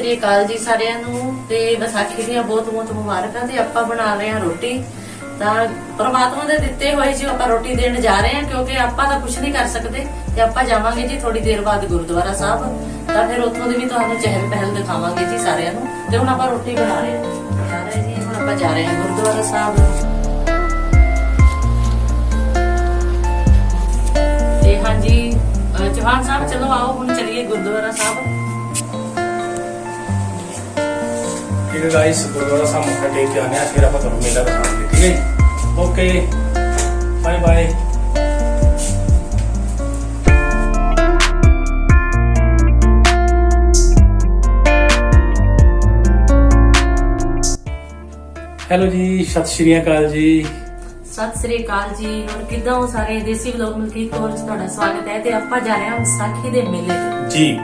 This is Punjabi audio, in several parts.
ਸ੍ਰੀ ਅਕਾਲ ਜੀ ਸਾਰਿਆਂ ਨੂੰ ਤੇ ਵਿਸਾਖੀ ਦੀਆਂ ਬਹੁਤ ਬਹੁਤ ਮੁਬਾਰਕਾਂ ਤੇ ਆਪਾਂ ਬਣਾ ਰਹੇ ਹਾਂ ਰੋਟੀ। ਤਾਂ ਪ੍ਰਮਾਤਮਾ ਦੇ ਦਿੱਤੇ ਹੋਏ ਜੀ ਆਪਾਂ ਰੋਟੀ ਦੇਣ ਜਾ ਰਹੇ ਹਾਂ, ਕਿਉਂਕਿ ਆਪਾਂ ਤਾਂ ਕੁਝ ਨਹੀਂ ਕਰ ਸਕਦੇ ਤੇ ਆਪਾਂ ਜਾਵਾਂਗੇ ਜੀ ਥੋੜੀ ਦੇਰ ਬਾਅਦ ਗੁਰਦੁਆਰਾ ਸਾਹਿਬ। ਤਾਂ ਫਿਰ ਉੱਥੋਂ ਦੀ ਵੀ ਤੁਹਾਨੂੰ ਚਹਿਲ ਪਹਿਲ ਦਿਖਾਵਾਂਗੇ ਜੀ ਸਾਰਿਆਂ ਨੂੰ। ਤੇ ਹੁਣ ਆਪਾਂ ਰੋਟੀ ਬਣਾ ਰਹੇ ਹਾਂ। ਜਾ ਰਹੇ ਜੀ, ਹੁਣ ਆਪਾਂ ਜਾ ਰਹੇ ਹਾਂ ਗੁਰਦੁਆਰਾ ਸਾਹਿਬ। ਤੇ ਹਾਂਜੀ ਚੌਹਾਨ ਸਾਹਿਬ, ਚਲੋ ਆਓ, ਹੁਣ ਚਲੀਏ ਗੁਰਦੁਆਰਾ ਸਾਹਿਬ। ਠੀਕ ਹੈ ਗਾਇਸ ਗੁਰਦੁਆਰਾ ਸਾਹਿਬ ਮੱਥਾ ਟੇਕ ਕੇ ਆਉਂਦੇ ਹਾਂ ਫਿਰ ਆਪਾਂ ਤੁਹਾਨੂੰ ਮੇਲਾ ਦਿਖਾਵਾਂਗੇ ਠੀਕ ਹੈ ਜੀ? ਓਕੇ ਬਾਏ ਬਾਏ ਹੈਲੋ ਜੀ ਸਤਿ ਸ਼੍ਰੀ ਅਕਾਲ ਜੀ। ਸਤਿ ਸ੍ਰੀ ਅਕਾਲ ਜੀ। ਹੋਰ ਕਿਦਾਂ ਹੋ ਸਾਰੇ? ਦੇਸੀ ਵਲੋਗ ਮਲਕੀਤ ਚ ਤੁਹਾਡਾ ਸਵਾਗਤ ਹੈ ਤੇ ਆਪਾਂ ਜਾ ਰਹੇ ਹਾਂ ਵਿਸਾਖੀ ਦੇ ਮੇਲੇ ਤੇ। ਜੀ।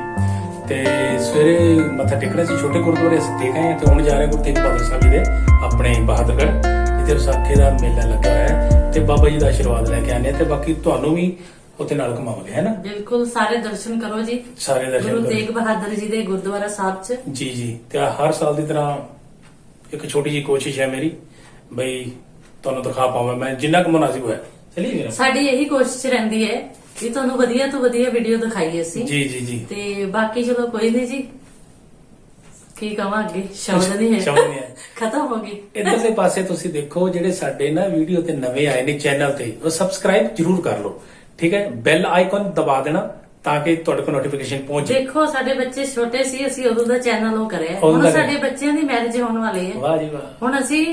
ਤੇ ਸਵੇਰੇ ਮੱਥਾ ਟੇਕਣਾ ਸੀ ਛੋਟੇ ਗੁਰਦੁਆਰੇ ਅਸੀਂ ਟੇਕ ਆਏ ਤੇ ਹੁਣ ਜਾ ਰਹੇ ਗੁਰੂ ਤੇਗ ਬਹਾਦਰ ਸਾਹਿਬ ਜੀ ਦੇ ਆਪਣੇ ਬਹਾਦਰਗੜ੍ਹ ਜਿੱਥੇ ਵਿਸਾਖੀ ਦਾ ਮੇਲਾ ਲੱਗਾ ਹੈ ਤੇ ਬਾਬਾ ਜੀ ਦਾ ਆਸ਼ੀਰਵਾਦ ਲੈ ਕੇ ਆਨੇ ਤੇ ਬਾਕੀ ਤੁਹਾਨੂੰ ਵੀ ਉੱਥੇ ਨਾਲ ਘੁਮਾਵਾਂਗੇ ਹੈ ਨਾ? ਬਿਲਕੁਲ ਸਾਰੇ ਦਰਸ਼ਨ ਕਰੋ ਜੀ। ਸਾਰੇ ਦਰਸ਼ਨ ਗੁਰੂ ਕਰੋ। ਤੇਗ ਬਹਾਦਰ ਜੀ ਦੇ ਗੁਰਦੁਆਰਾ ਸਾਹਿਬ ਚ। ਜੀ ਜੀ। ਤੇ ਹਰ ਸਾਲ ਦੀ ਤਰ੍ਹਾਂ ਇੱਕ ਛੋਟੀ ਜੀ ਕੋਸ਼ਿਸ਼ ਹੈ ਮੇਰੀ ਬਈ ਤੁਹਾਨੂੰ ਦਿਖਾ ਪਾਵਾਂ ਮੈਂ ਜਿੰਨਾ ਕੁ ਮੁਨਾਸਿਬ ਹੋਇਆ। ਚਲਿਏ ਮੇਰਾ ਸਾਡੀ ਇਹੀ ਕੋਸ਼ਿਸ਼ ਰਹਿੰਦੀ ਹੈ ਕਿ ਤੁਹਾਨੂੰ ਵਧੀਆ ਤੋਂ ਵਧੀਆ ਵੀਡੀਓ ਦਿਖਾਈਏ ਅਸੀਂ। ਜੀ ਜੀ ਜੀ। ਤੇ ਬਾਕੀ ਚਲੋ ਕੋਈ ਨਹੀਂ ਜੀ। ਕੀ ਕਵਾਂ ਅੱਗੇ? ਸ਼ਬਦ ਨਹੀਂ ਹੈ। ਸ਼ਬਦ ਨਹੀਂ ਹੈ। ਖਤਮ ਹੋ ਗਈ। ਇਧਰਲੇ ਪਾਸੇ ਤੁਸੀਂ ਦੇਖੋ ਜਿਹੜੇ ਸਾਡੇ ਨਾ ਵੀਡੀਓ ਤੇ ਨਵੇਂ ਆਏ ਨੇ ਚੈਨਲ ਤੇ ਉਹ ਸਬਸਕ੍ਰਾਈਬ ਜਰੂਰ ਕਰ ਲਓ। ਠੀਕ ਹੈ? ਬੈਲ ਆਈਕਨ ਦਬਾ ਦੇਣਾ ਤਾਂ ਕਿ ਤੁਹਾਡੇ ਕੋਲ ਨੋਟੀਫਿਕੇਸ਼ਨ ਪਹੁੰਚ ਜਾਏ। ਦੇਖੋ ਸਾਡੇ ਬੱਚੇ ਛੋਟੇ ਸੀ ਅਸੀਂ ਉਦੋਂ ਦਾ ਚੈਨਲ ਉਹ ਕਰਿਆ ਉਦੋਂ ਹੁਣ ਦਾ ਸਾਡੇ ਬੱਚਿਆਂ ਦੀ ਮੈਰਿਜ ਹੋਣ ਵਾਲੀ ਹੈ। ਵਾਹ ਜੀ ਵਾਹ। ਹੁਣ ਅਸੀਂ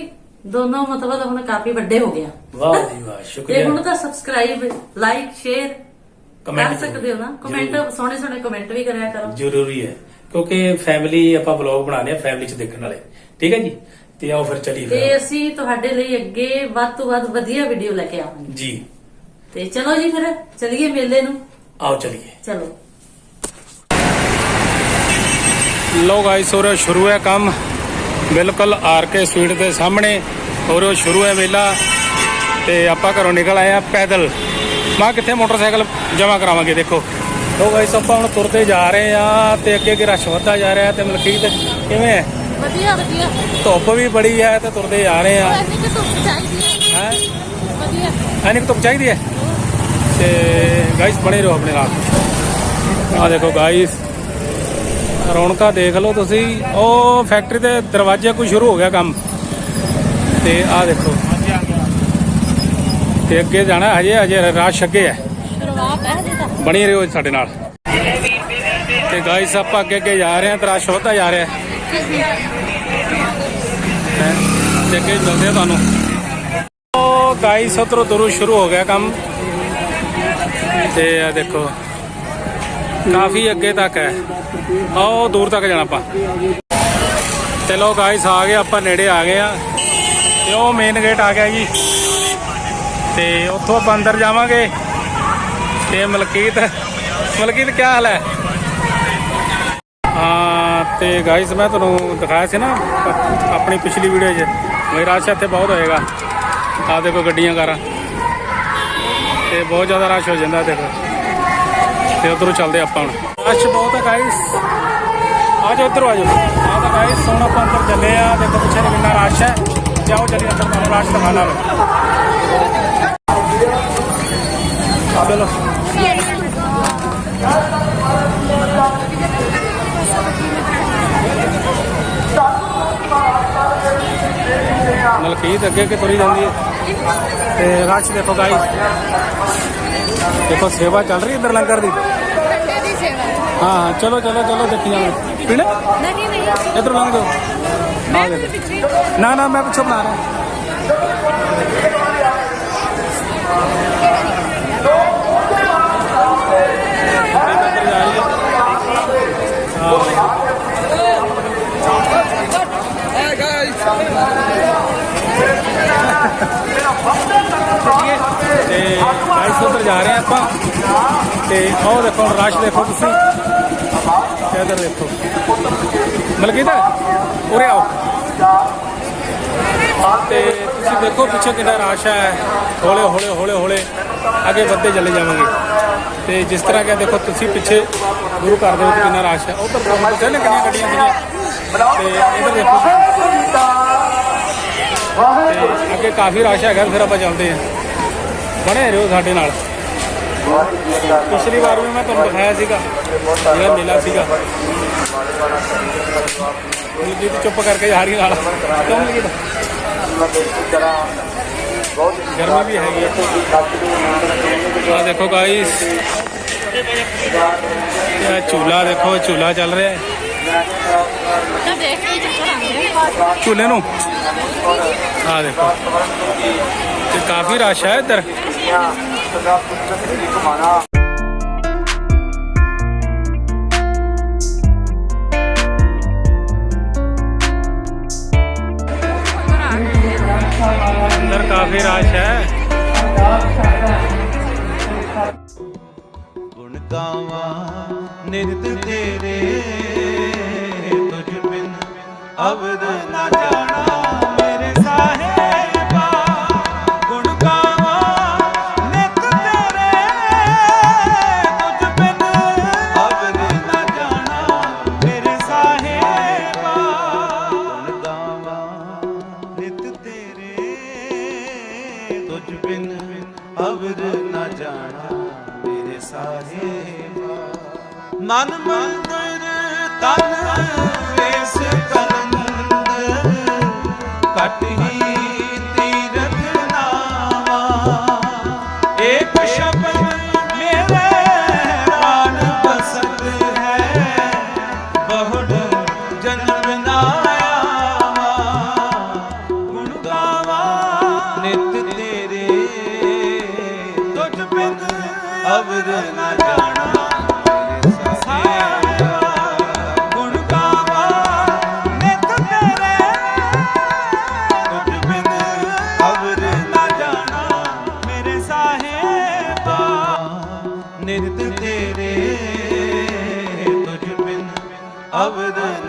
ਦੋਨੋਂ ਮਤਲਬ ਹੁਣ ਕਾਫੀ ਵੱਡੇ ਹੋ ਗਏ ਆ ਵਾਹ ਜੀ ਵਾਹ ਤੇ ਸ਼ੁਕਰੀਆ ਹੁਣ ਤਾਂ ਸਬਸਕ੍ਰਾਈਬ ਲਾਈਕ ਸ਼ੇਅਰ ਕਰ Comment ਸਕਦੇ ਹੋ ਨਾ? ਜ਼ਰੂਰ। ਕਮੈਂਟ ਸੋਹਣੇ ਸੋਹਣੇ ਕਮੈਂਟ ਵੀ ਕਰਿਆ ਕਰੋ। ਜ਼ਰੂਰੀ ਹੈ। ਕਿਉਂਕਿ ਫੈਮਿਲੀ ਆਪਾਂ ਵਲੌਗ ਬਣਾਉਂਦੇ ਆ ਫੈਮਿਲੀ ਚ ਦੇਖਣ ਵਾਲੇ। ਠੀਕ ਹੈ ਜੀ? ਤੇ ਆਓ ਫਿਰ ਚਲੀ ਤੇ ਫਿਰ। ਅਸੀਂ ਤੁਹਾਡੇ ਲਈ ਅੱਗੇ ਵੱਧ ਤੋਂ ਵੱਧ ਵਧੀਆ ਵੀਡੀਓ ਲੈ ਕੇ ਆਵਾਂਗੇ। ਜੀ। ਤੇ ਚਲੋ ਜੀ ਫਿਰ ਚਲੀਏ ਮੇਲੇ ਨੂੰ। ਆਓ ਚਲੀਏ। ਚਲੋ। ਲੋ ਗਾਇਸ ਹੋਰ ਸ਼ੁਰੂ ਹੈ ਕੰਮ। ਬਿਲਕੁਲ ਆਰ ਕੇ ਸਵੀਟ ਦੇ ਸਾਹਮਣੇ। ਹੋਰ ਉਹ ਸ਼ੁਰੂ ਹੈ ਮੇਲਾ। ਤੇ ਆਪਾਂ ਘਰੋਂ ਨਿਕਲ ਆਏ ਆ ਪੈਦਲ। ਮਾ ਕਿੱਥੇ ਮੋਟਰਸਾਈਕਲ ਜਮਾ ਕਰਾਵਾਂਗੇ ਦੇਖੋ। ਲੋ ਗਾਇਸ ਆਪਾਂ ਹੁਣ ਤੁਰਦੇ ਜਾ ਰਹੇ ਆ ਤੇ ਅੱਗੇ ਅੱਗੇ ਰਸ਼ ਵੱਧਦਾ ਜਾ ਰਿਹਾ ਤੇ ਮਲਕੀਤ ਕਿਵੇਂ ਹੈ? ਵਧੀਆ ਵਧੀਆ। ਧੁੱਪ ਵੀ ਬੜੀ ਹੈ ਤੇ ਤੁਰਦੇ ਜਾ ਰਹੇ ਆ ਐਨੀ ਕਿ ਧੁੱਪ ਚਾਹੀਦੀ ਹੈ ਵਧੀਆ। ਐਨੀ ਕੁ ਧੁੱਪ ਚਾਹੀਦੀ ਹੈ? ਤੇ ਗਾਇਸ ਬਣੇ ਰਹੋ ਆਪਣੇ ਨਾਲ। ਆ ਦੇਖੋ ਗਾਇਸ ਰੌਣਕਾਂ ਦੇਖ ਲਓ ਤੁਸੀਂ। ਉਹ ਫੈਕਟਰੀ ਦੇ ਦਰਵਾਜ਼ੇ ਕੋਈ ਸ਼ੁਰੂ ਹੋ ਗਿਆ ਕੰਮ। ਤੇ ਆ ਦੇਖੋ। ਤੇ ਅੱਗੇ ਜਾਣਾ ਹਜੇ ਹਜੇ ਰਾਸ਼ ਅੱਗੇ ਹੈ। ਬਣੀ ਰਹੋ ਸਾਡੇ ਨਾਲ। ਤੇ ਗਾਇਸ ਆਪਾਂ ਅੱਗੇ ਅੱਗੇ ਜਾ ਰਹੇ ਹਾਂ ਤੇ ਰਸ਼ ਵੱਧਦਾ ਜਾ ਰਿਹਾ ਹੈ। ਤੇ ਅੱਗੇ ਮਿਲਦੇ ਆ ਤੁਹਾਨੂੰ। ਉਹ ਗਾਇਸ ਉਧਰੋਂ ਤੁਰੂ ਸ਼ੁਰੂ ਹੋ ਗਿਆ ਕੰਮ। ਤੇ ਆ ਦੇਖੋ ਕਾਫੀ ਅੱਗੇ ਤੱਕ ਹੈ। ਆਓ ਦੂਰ ਤੱਕ ਜਾਣਾ ਆਪਾਂ। ਚਲੋ ਗਾਇਸ ਆ ਗਏ ਆਪਾਂ ਨੇੜੇ ਆ ਗਏ ਆ ਤੇ ਉਹ ਮੇਨ ਗੇਟ ਆ ਗਿਆ ਜੀ। ਤੇ ਉੱਥੋਂ ਆਪਾਂ ਅੰਦਰ ਜਾਵਾਂਗੇ ਤੇ ਮਲਕੀਤ ਮਲਕੀਤ ਕੀ ਹਾਲ ਹੈ? ਹਾਂ, ਤੇ ਗਾਇਸ ਮੈਂ ਤੁਹਾਨੂੰ ਦਿਖਾਇਆ ਸੀ ਨਾ, ਆਪਣੀ ਪਿਛਲੀ ਵੀਡੀਓ 'ਚ। ਵੀ ਰਸ਼ ਇੱਥੇ ਬਹੁਤ ਹੋਏਗਾ। ਆ ਦੇਖੋ ਗੱਡੀਆਂ ਕਾਰਾਂ। ਤੇ ਬਹੁਤ ਜ਼ਿਆਦਾ ਰਸ਼ ਹੋ ਜਾਂਦਾ ਦੇਖੋ। ਤੇ ਉਧਰੋਂ ਚੱਲਦੇ ਆਪਾਂ ਹੁਣ। ਰਸ਼ ਬਹੁਤ ਹੈ ਗਾਇਸ ਆ ਜਾਓ ਉਧਰੋਂ ਆ ਜਾਓ। ਆ ਤਾਂ ਗਾਇਸ ਹੁਣ ਆਪਾਂ ਅੰਦਰ ਚੱਲੇ ਆ। ਦੇਖੋ ਪਿੱਛੇ ਕਿੰਨਾ ਰਸ਼ ਹੈ। ਜਾਓ ਚੱਲੀ ਅੰਦਰ ਤੁਹਾਨੂੰ ਰਸ਼ ਦਿਖਾਣਾ ਮੈਂ ਚਲੋ ਮਲਕੀਤ ਅੱਗੇ ਅੱਗੇ ਤੁਰੀ ਜਾਂਦੀ ਹੈ। ਤੇ ਰਸ਼ ਦੇਖੋ ਗਾਇਸ ਦੇਖੋ ਸੇਵਾ ਚੱਲ ਰਹੀ ਇੱਧਰ ਲੰਗਰ ਦੀ। ਠੰਡੇ ਦੀ ਸੇਵਾ। ਹਾਂ ਹਾਂ ਚਲੋ ਚਲੋ ਚਲੋ ਦੇਖੀ ਜਾਓ ਪੀਣਾ? ਨਹੀਂ ਨਹੀਂ। ਇੱਧਰ ਲੰਘ ਜਾਓ। ਨਾ ਨਾ ਮੈਂ ਪਿੱਛੇ ਬਣਾ ਰਿਹਾ ਅੰਦਰ ਜਾ ਰਹੀ ਹੈ ਹਾਂ ਤੇ ਗਾਇਸ ਉੱਧਰ ਜਾ ਰਹੇ ਹਾਂ ਆਪਾਂ। ਤੇ ਉਹ ਦੇਖੋ ਰਸ਼ ਦੇਖੋ ਤੁਸੀਂ। ਤੇ ਇੱਧਰ ਦੇਖੋ। ਮਲਕੀਤ, ਉਰੇ ਆਓ। ਤੇ ਤੁਸੀਂ ਦੇਖੋ ਪਿੱਛੇ ਕਿੰਨਾ ਰਸ਼ ਹੈ। ਹੌਲੇ ਹੌਲੇ ਹੌਲੇ ਹੌਲੇ। ਅੱਗੇ ਵੱਧਦੇ ਚਲੇ ਜਾਵਾਂਗੇ। ਤੇ ਜਿਸ ਤਰ੍ਹਾਂ ਕਿ ਦੇਖੋ ਤੁਸੀਂ ਪਿੱਛੇ ਗੁਰੂ ਘਰ ਦੇ ਵਿੱਚ ਕਿੰਨਾ ਰਸ਼ ਹੈ। ਉਧਰ ਤੁਹਾਨੂੰ ਦੱਸਿਆ ਕਿੰਨੀਆਂ ਗੱਡੀਆਂ ਸੀਗੀਆਂ ਤੇ ਇਧਰ ਦੇਖੋ। ਤੇ ਅੱਗੇ ਕਾਫੀ ਰਸ਼ ਹੈਗਾ, ਫਿਰ ਆਪਾਂ ਚੱਲਦੇ ਹਾਂ। ਬਣੇ ਰਹੋ ਸਾਡੇ ਨਾਲ। ਪਿਛਲੀ ਵਾਰ ਵੀ ਮੈਂ ਤੁਹਾਨੂੰ ਦਿਖਾਇਆ ਸੀਗਾ ਜਿਹੜਾ ਮੇਲਾ ਸੀਗਾ। ਜੀ ਚੁੱਪ ਕਰਕੇ ਜਾ ਰਹੀ ਨਾਲ। ਨਹੀਂ ਕੀਤਾ? ਗਰਮੀ ਵੀ ਹੈਗੀ ਆ। ਦੇਖੋ ਗਾਇਸ ਇਹ ਝੂਲਾ ਦੇਖੋ ਝੂਲਾ ਚੱਲ ਰਿਹਾ ਹੈ। ਝੂਲੇ ਨੂੰ। ਆ ਦੇਖੋ। ਤੇ ਕਾਫੀ ਰਸ਼ ਹੈ ਇੱਧਰ। ਅੰਦਰ ਕਾਫੀ ਰਸ਼ ਹੈ। ਗੁਣ ਗਾਵਾਂ ਨਿਰਤ ਤੇਰੇ, ਤੁਝ ਬਿਨ ਅਵਦ ਨਾ ਜਾਣਾ ਮਨ ਮੰਦਰ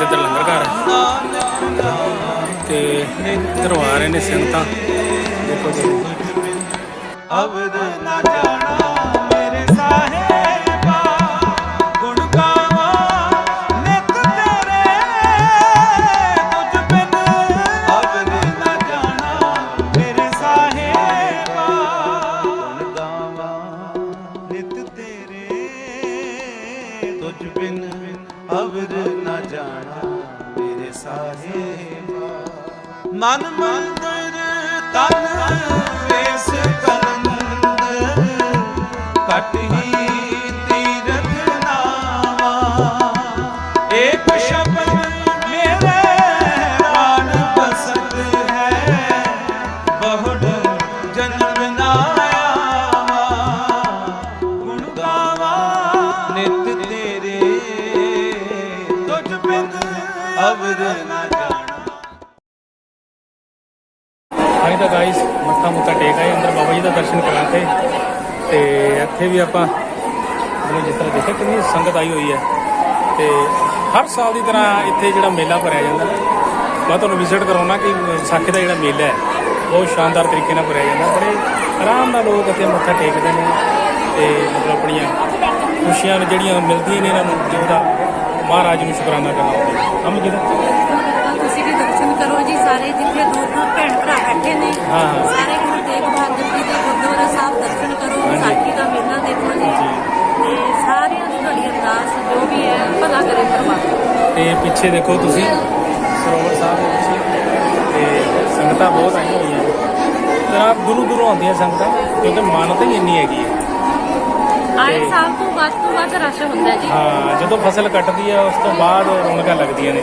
ਸਾਹਿਬ ਲੋਕ ਲੰਗਰ ਘਰ। ਤੇ ਇੱਧਰੋਂ ਆ ਰਹੇ ਨੇ ਸੰਗਤਾਂ। ਦੇਖੋ ਜੀ। ਅਵਦ ਨਾ ਮਨ ਮੰਦਰ ਮੱਥਾ ਮੁੱਥਾ ਟੇਕ ਆਏ ਅੰਦਰ ਬਾਬਾ ਜੀ ਦਾ ਦਰਸ਼ਨ ਕਰਾਤੇ ਤੇ। ਇੱਥੇ ਵੀ ਆਪਾਂ ਮਤਲਬ ਜਿਸ ਤਰ੍ਹਾਂ ਦੇਖਿਆ ਕਿੰਨੀ ਸੰਗਤ ਆਈ ਹੋਈ ਹੈ। ਤੇ ਹਰ ਸਾਲ ਦੀ ਤਰ੍ਹਾਂ ਇੱਥੇ ਜਿਹੜਾ ਮੇਲਾ ਭਰਿਆ ਜਾਂਦਾ। ਮੈਂ ਤੁਹਾਨੂੰ ਵਿਜ਼ਿਟ ਕਰਾਉਣਾ ਕਿ ਵਿਸਾਖੀ ਦਾ ਜਿਹੜਾ ਮੇਲਾ ਹੈ, ਬਹੁਤ ਸ਼ਾਨਦਾਰ ਤਰੀਕੇ ਨਾਲ ਭਰਿਆ ਜਾਂਦਾ। ਬੜੇ ਆਰਾਮ ਨਾਲ ਲੋਕ ਇੱਥੇ ਮੱਥਾ ਟੇਕਦੇ ਨੇ ਤੇ ਮਤਲਬ ਆਪਣੀਆਂ ਖੁਸ਼ੀਆਂ ਨੇ ਜਿਹੜੀਆਂ ਮਿਲਦੀਆਂ ਨੇ ਇਹਨਾਂ ਨੂੰ ਉਹਦਾ ਮਹਾਰਾਜ ਨੂੰ ਸ਼ੁਕਰਾਨਾ ਕਰਨਾ ਹਮ ਜੀ ਕਰੋ ਜੀ ਸਾਰੇ ਜਿੱਥੇ ਦੂਰ ਦੂਰ ਭੈਣ ਭਰਾ ਬੈਠੇ ਨੇ ਹਾਂ। ਸਾਰੇ ਗੁਰੂ ਤੇਗ ਬਹਾਦਰ ਜੀ ਦੇ ਗੁਰਦੁਆਰਾ ਸਾਹਿਬ ਦਰਸ਼ਨ ਕਰੋ ਵਿਸਾਖੀ ਦਾ ਮੇਲਾ ਦੇਖੋ ਜੀ। ਤੇ ਸਾਰਿਆਂ ਦੀ ਤੁਹਾਡੀ ਅਰਦਾਸ ਜੋ ਵੀ ਹੈ ਭਲਾ ਕਰੇ ਪਰਮਾਤਮਾ ਤੇ ਪਿੱਛੇ ਦੇਖੋ ਤੁਸੀਂ ਸਰੋਵਰ ਸਾਹਿਬ ਦੇ ਪਿੱਛੇ। ਤੇ ਸੰਗਤਾਂ ਬਹੁਤ ਆਈਆਂ ਹੋਈਆਂ ਜਨਾਬ ਦੂਰੋਂ ਦੂਰੋਂ ਆਉਂਦੀਆਂ ਸੰਗਤਾਂ ਕਿਉਂਕਿ ਮਾਨਤਾ ਹੀ ਇੰਨੀ ਹੈਗੀ ਹੈ। ਆਏ ਸਾਲ ਤੋਂ ਵੱਧ ਤੋਂ ਵੱਧ ਰਸ਼ ਹੁੰਦਾ ਜੀ। ਹਾਂ ਜਦੋਂ ਫਸਲ ਕੱਟਦੀ ਹੈ ਉਸ ਤੋਂ ਬਾਅਦ ਰੌਣਕਾਂ ਲੱਗਦੀਆਂ ਨੇ।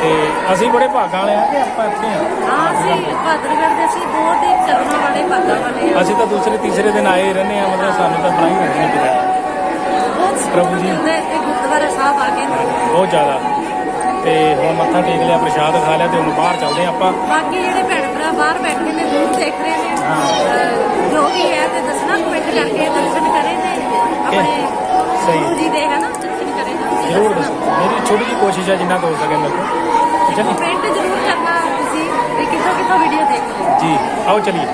ਤੇ ਅਸੀਂ ਬੜੇ ਭਾਗਾਂ ਵਾਲੇ ਆ ਕਿ ਆਪਾਂ ਇੱਥੇ ਆ? ਹਾਂ ਅਸੀਂ ਭਾਦਰਗੜ੍ਹ ਦੇ ਅਸੀਂ ਬਹੁਤ ਹੀ ਕਰਮਾਂ ਵਾਲੇ ਭਾਗਾਂ ਵਾਲੇ ਹਾਂ ਅਸੀਂ ਤਾਂ ਦੂਸਰੇ ਤੀਸਰੇ ਦਿਨ ਆਏ ਰਹਿੰਦੇ ਆ ਮਤਲਬ ਸਾਨੂੰ ਤਾਂ ਬੜਾ ਹੀ ਰੱਖਣੀ ਪਿਆ। ਬਹੁਤ ਪ੍ਰਭੂ ਜੀ। ਇੱਥੇ ਗੁਰਦੁਆਰਾ ਸਾਹਿਬ ਆ ਕੇ ਬਹੁਤ ਜ਼ਿਆਦਾ। ਤੇ ਹੁਣ ਮੱਥਾ ਟੇਕ ਲਿਆ ਪ੍ਰਸ਼ਾਦ ਖਾ ਲਿਆ ਤੇ ਹੁਣ ਬਾਹਰ ਚੱਲਦੇ ਆਪਾਂ। ਬਾਕੀ ਜਿਹੜੇ ਭੈਣ ਭਰਾ ਬਾਹਰ ਬੈਠੇ ਨੇ ਦੂਰ ਦੇਖ ਰਹੇ ਨੇ। ਜੋ ਵੀ ਹੈ ਤੇ ਦੱਸਣਾ ਕਮੈਂਟ ਕਰਕੇ ਦਰਸ਼ਨ ਕਰੇ ਤੇ ਆਪਣੇ ਸਹੀ। ਜੀ ਦੇ ਹੈ ਨਾ ਦਰਸ਼ਨ ਕਰੇ ਨਾ ਜ਼ਰੂਰ ਦੱਸੋ। ਮੇਰੀ ਛੋਟੀ ਜਿਹੀ ਕੋਸ਼ਿਸ਼ ਹੈ ਜਿੰਨਾ ਕੁ ਹੋ ਸਕੇ ਮੇਰੇ ਕੋਲ। ਚਲੀ ਕਮੈਂਟ ਜ਼ਰੂਰ ਕਰਨਾ ਤੁਸੀਂ ਵੀ ਕਿੱਥੋਂ ਕਿੱਥੋਂ ਵੀਡੀਓ ਦੇਖ। ਰਹੇ ਹੋ ਜੀ ਆਓ ਚਲਿਏ।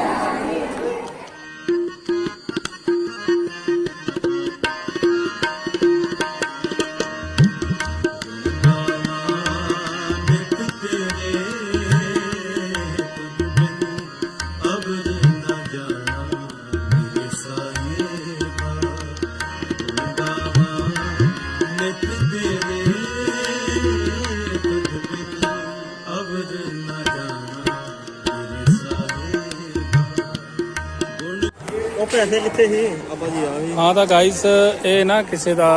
ਜੀ ਆ ਵੀ ਹਾਂ ਤਾਂ ਗਾਇਸ ਇਹ ਨਾ ਕਿਸੇ ਦਾ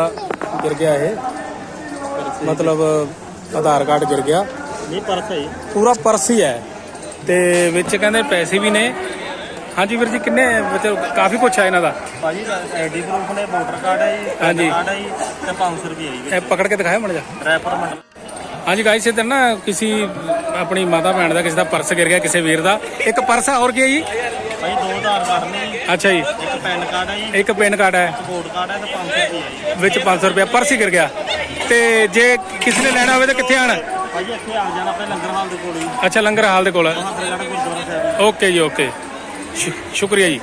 ਗਿਰ ਗਿਆ ਇਹ। ਮਤਲਬ ਆਧਾਰ ਕਾਰਡ ਗਿਰ ਗਿਆ। ਨਹੀਂ ਪਰਸ ਹੈ ਪੂਰਾ ਪਰਸ ਹੀ ਹੈ। ਤੇ ਵਿੱਚ ਕਹਿੰਦੇ ਪੈਸੇ ਵੀ ਨੇ। ਹਾਂਜੀ ਵੀਰ ਜੀ ਕਿੰਨੇ ਵਿੱਚ ਕਾਫੀ ਕੁਛ ਹੈ ਇਹਨਾਂ ਦਾ। ਭਾਜੀ ਆਈਡੀ ਪ੍ਰੂਫ ਨੇ ਵੋਟਰ ਕਾਰਡ ਹੈ ਜੀ ਹਾਂਜੀ। ਕਾਰਡ ਹੈ ਜੀ ਤੇ 500 ਰੁਪਏ ਜੀ। ਇਹ ਪਕੜ ਕੇ ਦਿਖਾਇਆ ਮੜ ਜਾ ਰੈਪਰ ਮੰਡਲ। ਹਾਂਜੀ ਗਾਇਸ ਇਧਰ ਨਾ ਕਿਸੇ ਆਪਣੀ ਮਾਤਾ ਭੈਣ ਦਾ ਕਿਸੇ ਦਾ ਪਰਸ ਗਿਰ ਗਿਆ ਕਿਸੇ ਵੀਰ ਦਾ। ਇੱਕ ਪਰਸ ਆ ਹੋਰ ਹੈ ਜੀ? ਦੋ ਆਧਾਰ ਕਾਰਡ ਨੇ ਜੀ ਅੱਛਾ ਜੀ। ਇੱਕ ਪੈਨ ਕਾਰਡ ਹੈ ਜੀ। ਇੱਕ ਪੈਨ ਕਾਰਡ ਹੈ। ਵੋਟ ਕਾਰਡ ਹੈ ਤੇ 500 ਰੁਪਏ ਹੈ ਜੀ। ਵਿੱਚ 500 ਰੁਪਏ ਪਰਸ ਹੀ ਗਿਰ ਗਿਆ। ਤੇ ਜੇ ਕਿਸੇ ਨੇ ਲੈਣਾ ਹੋਵੇ ਤਾਂ ਕਿੱਥੇ ਆਣ? ਭਾਜੀ ਇੱਥੇ ਆ ਜਾਣਾ ਆਪਣੇ ਲੰਗਰ ਹਾਲ ਦੇ ਕੋਲ ਅੱਛਾ ਲੰਗਰ ਹਾਲ ਦੇ ਕੋਲ। ਮਹਾਦਰਗੜ੍ਹ ਗੁਰਦੁਆਰਾ ਸਾਹਿਬ ਓਕੇ ਜੀ ਓਕੇ। ਸ਼ੁ- ਸ਼ੁਕਰੀਆ ਜੀ।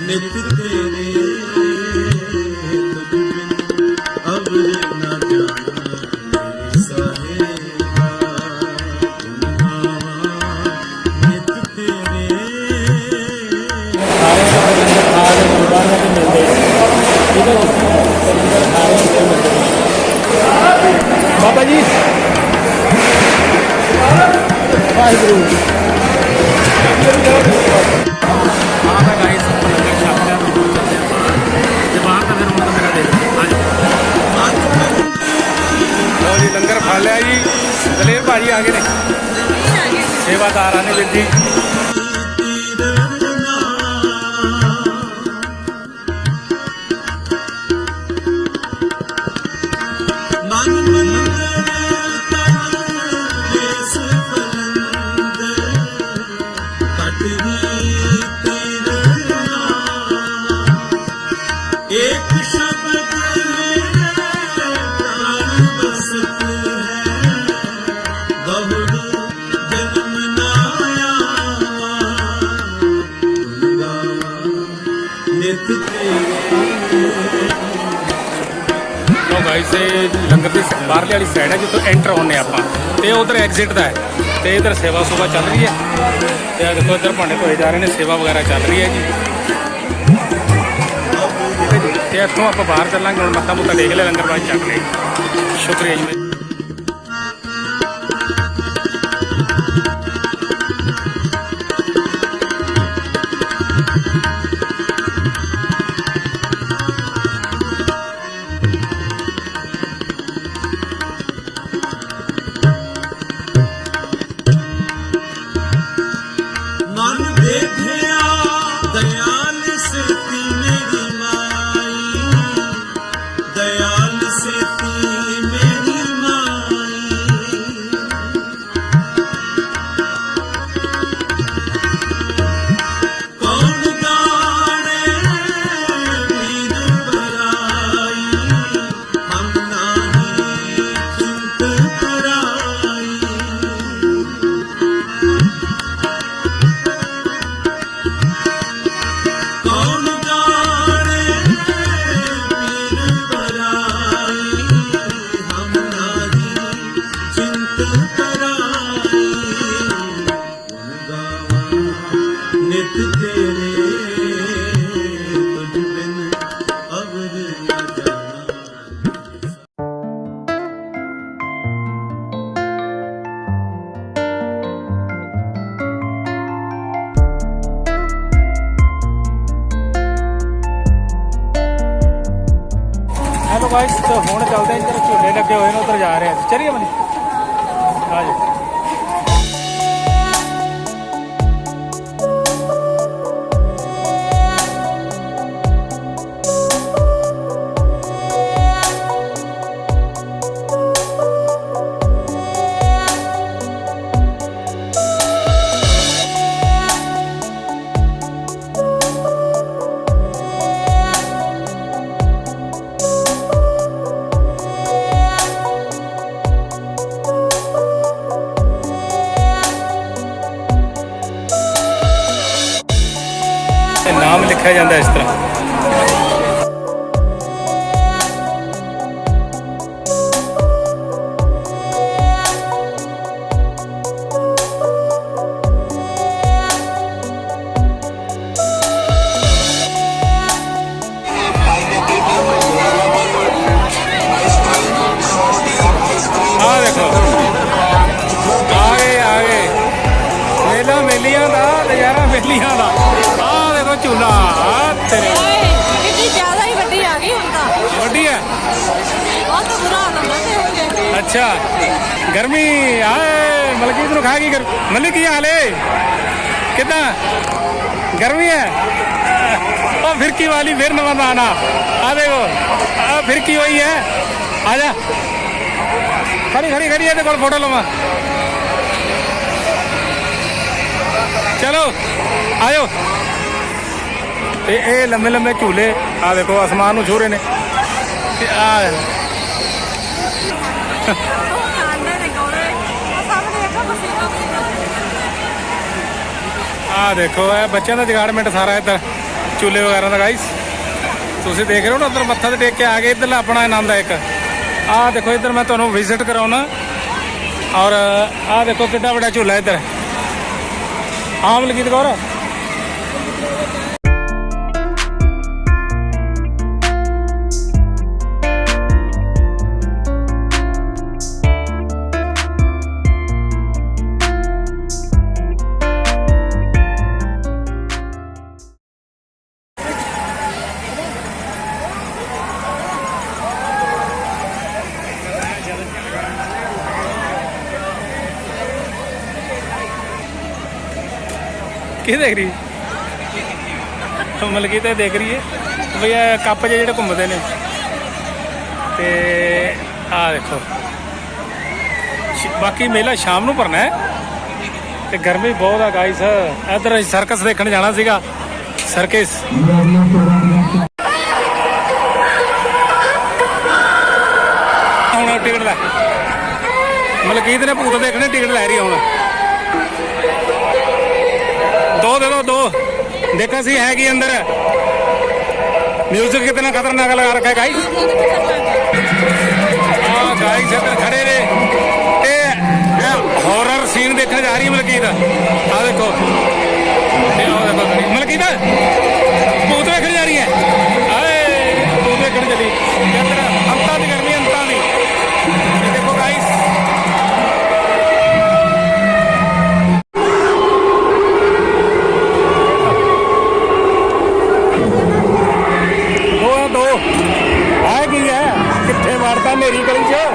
ਨਿਤ ਹਾਂਜੀ ਲਓ। ਜੀ, ਲੰਗਰ ਖਾ ਲਿਆ ਜੀ। ਦਲੇਰ ਭਾਜੀ ਆ ਗਏ ਨੇ। ਸੇਵਾਦਾਰਾਂ ਨੇ ਵੀਰ ਜੀ। ਲੰਗਰ ਦੀ ਬਾਹਰਲੀ ਵਾਲੀ ਸਾਈਡ ਹੈ ਜਿੱਥੋਂ ਐਂਟਰ ਹੋਣੇ ਆਪਾਂ। ਤੇ ਉਧਰ ਐਗਜ਼ਿਟ ਦਾ ਹੈ। ਤੇ ਇਧਰ ਸੇਵਾ ਸੁਭਾ ਚੱਲ ਰਹੀ ਹੈ। ਤੇ ਆ ਦੇਖੋ ਇਧਰ ਭਾਂਡੇ ਧੋਏ ਜਾ ਰਹੇ ਨੇ, ਸੇਵਾ ਵਗੈਰਾ ਚੱਲ ਰਹੀ ਹੈ ਜੀ। ਠੀਕ ਤੇ ਇੱਥੋਂ ਆਪਾਂ ਬਾਹਰ ਚੱਲਾਂਗੇ, ਹੁਣ ਮੱਥਾ ਮੁੱਥਾ ਟੇਕ ਲਿਆ ਲੰਗਰ ਬਾਅਦ ਚੱਕ ਲਈ ਸ਼ੁਕਰੀਆ ਜੀ। ਗਾਇਸ ਹੁਣ ਚੱਲਦੇ ਹਾਂ ਇੱਧਰ ਝੂਲੇ ਲੱਗੇ ਹੋਏ ਨੇ, ਉੱਧਰ ਜਾ ਰਹੇ ਆ ਚਲੀਏ ਮਨੀ? ਆ ਜਾ ਮੇਲੀਆਂ ਦਾ। ਆ ਦੇਖੋ ਝੂਲਾ ਆ ਤੇਰੇ। ਕਿੰਨੀ ਜ਼ਿਆਦਾ ਹੀ ਵੱਡੀ ਆ ਗਈ ਹੁਣ ਤਾਂ। ਵੱਡੀ ਹੈ? ਬਹੁਤ ਬੁਰਾ ਹਾਲ ਹੁੰਦਾ ਤੇ ਹੋ ਗਿਆ ਅੱਛਾ ਗਰਮੀ ਆਏ ਮਲਕੀਤ ਨੂੰ ਖਾ ਗਈ ਗਰ ਮਲਿਕ ਕੀ ਹਾਲ। ਏ ਕਿਦਾਂ? ਗਰਮੀ ਹੈ? ਉਹ ਫਿਰਕੀ ਵਾਲੀ ਫਿਰ ਨਵਾਂ ਆਣਾ ਆ। ਦੇਖੋ ਆ ਫਿਰਕੀ ਹੋਈ ਹੈ? ਆ ਜਾ। ਖੜੀ ਖੜੀ ਖੜੀ ਇਹਦੇ ਕੋਲ ਫੋਟੋ ਲਵਾਂ। ਚਲੋ। ਆਇਓ। ਤੇ ਇਹ ਲੰਮੇ ਲੰਮੇ ਝੂਲੇ, ਆ ਦੇਖੋ, ਅਸਮਾਨ ਨੂੰ ਛੂ ਰਹੇ ਨੇ। ਤੇ ਆ ਆਂਡੇ ਆ ਦੇਖੋ, ਇਹ ਬੱਚਿਆਂ ਦਾ ਜਗਾੜਮੈਂਟ ਸਾਰਾ ਇੱਧਰ, ਝੂਲੇ ਵਗੈਰਾ ਦਾ ਗਾਈਸ ਤੁਸੀਂ ਦੇਖ ਰਹੇ ਹੋ ਨਾ, ਉੱਧਰ ਮੱਥਾ ਤੇ ਟੇਕ ਕੇ ਆ ਗਏ ਇੱਧਰ ਆਪਣਾ ਆਨੰਦ ਹੈ ਇੱਕ। ਆ ਦੇਖੋ, ਇੱਧਰ ਮੈਂ ਤੁਹਾਨੂੰ ਵਿਜ਼ਿਟ ਕਰਾਉਣਾ। ਔਰ ਆ ਦੇਖੋ, ਕਿੱਡਾ ਵੱਡਾ ਝੂਲਾ ਇੱਧਰ। ਆਮ ਲਗੀਤ ਕੌਰ। ਕੀ ਦੇਖ ਰਹੀ ਮਲਕੀ ਤੇ ਦੇਖ ਰਹੀ ਹੈ। ਵੀ ਇਹ ਕੱਪ ਜਿਹੇ ਜਿਹੜੇ ਘੁੰਮਦੇ ਨੇ। ਤੇ ਆ ਦੇਖੋ। ਬਾਕੀ ਮੇਲਾ ਸ਼ਾਮ ਨੂੰ ਭਰਨਾ ਹੈ। ਤੇ ਗਰਮੀ ਬਹੁਤ ਆ ਗਾਈਸ ਇੱਧਰ ਸਰਕਸ ਦੇਖਣ ਜਾਣਾ ਸੀਗਾ। ਸਰਕਸ ਹੁਣ ਟਿਕਟ ਲੈ। ਮਲਕੀਤ ਨੇ ਭੂਤ ਦੇਖਣੇ ਟਿਕਟ ਲੈ ਰਹੀ ਆ ਹੁਣ। ਦੋ ਦੇ ਦੋ ਦੋ ਦੇਖਾ ਸੀ ਹੈ ਕੀ ਅੰਦਰ म्यूजिक कितना खतरनाक लगा रखा है गाइस हाँ गाइस ਇੱਧਰ ਖੜੇ ਨੇ ਤੇ ਹੌਰਰ ਸੀਨ ਦੇਖਣ ਜਾ ਰਹੀ ਹੈ ਮਲਕੀਤ ਆ ਦੇਖੋ ਤੇ ਉਹ ਦੇਖੋ ਖੜੀ ਮਲਕੀਤ ਭੂਤ ਵੇਖਣ ਜਾ ਰਹੀ ਹੈ ਆਏ ਭੂਤ ਵੇਖਣ ਚਲੀ ਤੇ ਅੰਦਰ ਅੰਤਾਂ ਦੀ ਗਰਮੀ ਕਿੱਥੇ ਮਾਰਦਾ ਮੇਰੀ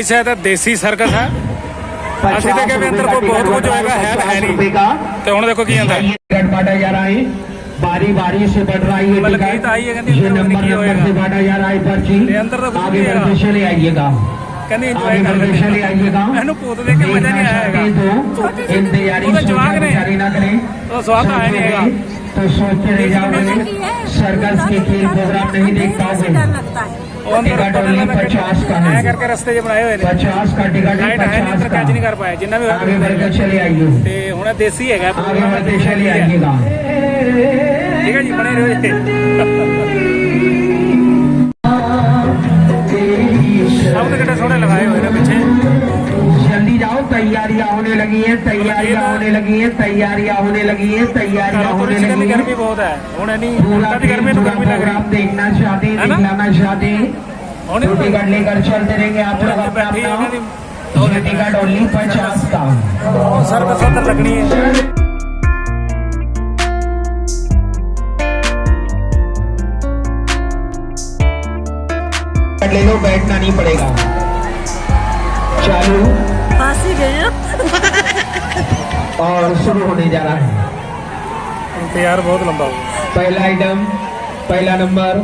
ਲੋ ਗਾਇਸ ਹੈ ਤਾਂ ਦੇਸੀ ਸਰਕਸ ਹੈ ਅਸੀਂ ਤਾਂ ਕਹਿੰਦੇ ਅੰਦਰ ਕੋਈ ਬਹੁਤ ਕੁਝ ਹੋਏਗਾ ਹੈ ਤਾਂ ਹੈ रुपए ਨਹੀਂ का ਤੇ ਹੁਣ ਦੇਖੋ ਕੀ ਜਾਂਦਾ ਹੈ। टिकट बांटा जा रहा है बारी बारी से बढ़ रहा है ये मतलब टिकट गीत आई है, कहती है, ये अंदर नंबर लिखी नंबर होएगा। से बांटा जा रहा है पर्ची ये अंदर तो कुछ आगे नहीं बढ़ के है। चले आइएगा ਕਹਿੰਦੀ ਇੰਜੋਏ आगे ਕਰ बढ़ के चले ਲੈਂਦੇ आइएगा ਇਹਨੂੰ ਭੂਤ ਦੇਖ ਕੇ ਮਜ਼ਾ ਨਹੀਂ देखना ਆਏਗਾ चाहते तो इंतजारी वो तो जवाक ने। जारी ना करें ਉਹ ਸਵਾਦ ਤਾਂ ਆਇਆ ਨਹੀਂ ਹੈਗਾ तो सोचते रह जाओगे सर्कस के खेल प्रोग्राम नहीं देख पाओगे डर लगता है काटे काटे पचास का नया करके रस्ते जो बनाए हुए ने पचास काटे काटे लाइट है नहीं कैच नहीं कर पाया जिन्ना भी आगे करके चले आइए ते हुन देसी हैगा आगे करके चले आइएगा ठीक है जी बने रहो हम तो कितने सोने लगाए हुए हैं तैयारियाँ होने लगी है तो तैयारियाँ होने लगी है तो तैयारियाँ होने लगी है तैयारियाँ होने लगी गर्मी बहुत है होने नहीं पूरा गर्मी तो पूरा प्रोग्राम देखना चाहते दिखलाना चाहते टिकट लेकर चलते रहेंगे आप लोग अपना टिकट ओनली पचास का। सर बस लगनी है। ले लो बैठना नहीं पड़ेगा। चालू। फंस ही गए हैं और शुरू होने जा रहा है इंतजार बहुत लंबा होगा पहला आइटम पहला नंबर